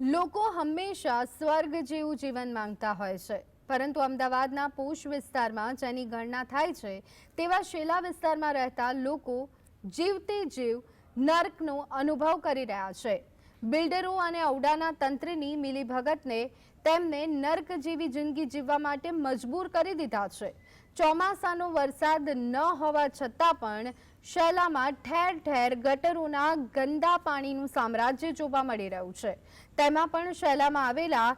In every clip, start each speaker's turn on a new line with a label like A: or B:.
A: લોકો હંમેશા સ્વર્ગ જેવું જીવન માંગતા હોય છે. પરંતુ અમદાવાદના પોષ વિસ્તારમાં જેની ગણના થાય છે, તેવા શેલા વિસ્તારમાં રહેતા લોકો જીવતે જીવ નર્કનો અનુભવ કરી રહ્યા છે. બિલ્ડરો અને ઔડાના તંત્રની મિલીભગતને તેમને નર્ક જેવી જિંદગી જીવવા માટે મજબૂર કરી દીધા છે. ચોમાસાનો વરસાદ ન હોવા છતાં પણ શેલામાં ઠેર ઠેર ગટરોના ગંદા પાણીનું સામ્રાજ્ય જોવા મળી રહ્યું છે. તેમાં પણ શેલામાં આવેલા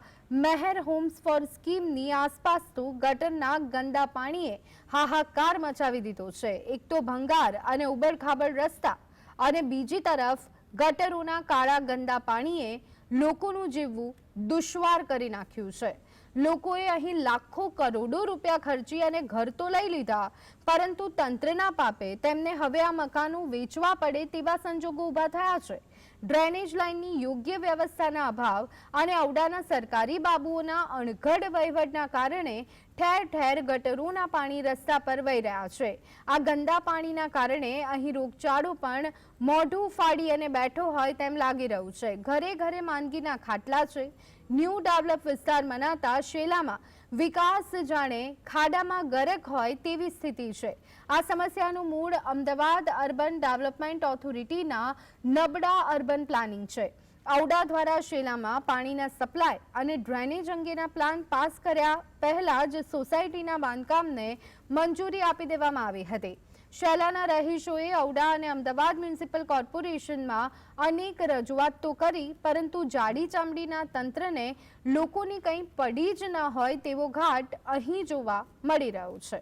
A: મહેર હોમ્સ ફોર સ્કીમની આસપાસ તો ગટરના ગંદા પાણીએ હાહાકાર મચાવી દીધો છે. એક તો ભંગાર અને ઉબડખાબડ રસ્તા અને બીજી તરફ ગટરોના કાળા ગંદા પાણીએ લોકોનું જીવવું દુશ્વાર કરી નાખ્યું છે. લોકોએ અહીં લાખો કરોડો રૂપિયા ખર્ચી અને ઘર તો લઈ લીધા, પરંતુ તંત્રના પાપે તેમને હવે આ મકાનો વેચવા પડે તેવા સંજોગો ઊભા થયા છે. ડ્રેનેજ લાઇનની યોગ્ય વ્યવસ્થાના અભાવ અને ઔડાના સરકારી બાબુઓના અણઘડ વહીવટના કારણે ઠેર ઠેર ગટરોના પાણી રસ્તા પર વહી રહ્યા છે. આ ગંદા પાણીના કારણે અહીં રોગચાળો પણ મોઢું ફાડી અને બેઠો હોય તેમ લાગી રહ્યું છે. ઘરે ઘરે માંદગીના ખાટલા છે. ન્યૂ ડેવલપ વિસ્તાર મનાતા શેલામાં વિકાસ જાણે ખાડામાં ગરક હોય તેવી સ્થિતિ છે. આ સમસ્યાનું મૂળ અમદાવાદ અર્બન ડેવલપમેન્ટ ઓથોરિટીના નબળા અર્બન પ્લાનિંગ છે. ઔડા દ્વારા શેલામાં પાણીના સપ્લાય અને ડ્રેનેજ અંગેના પ્લાન પાસ કર્યા પહેલા જ સોસાયટીના બાંધકામને મંજૂરી આપી દેવામાં આવી હતી. શેલાના રહીશોએ ઔડા અને અમદાવાદ મ્યુનિસિપલ કોર્પોરેશનમાં અનેક રજૂઆત તો કરી, પરંતુ જાડી ચામડીના તંત્રને લોકોની કંઈ પડી જ ન હોય તેવો ઘાટ અહીં જોવા મળી રહ્યો છે.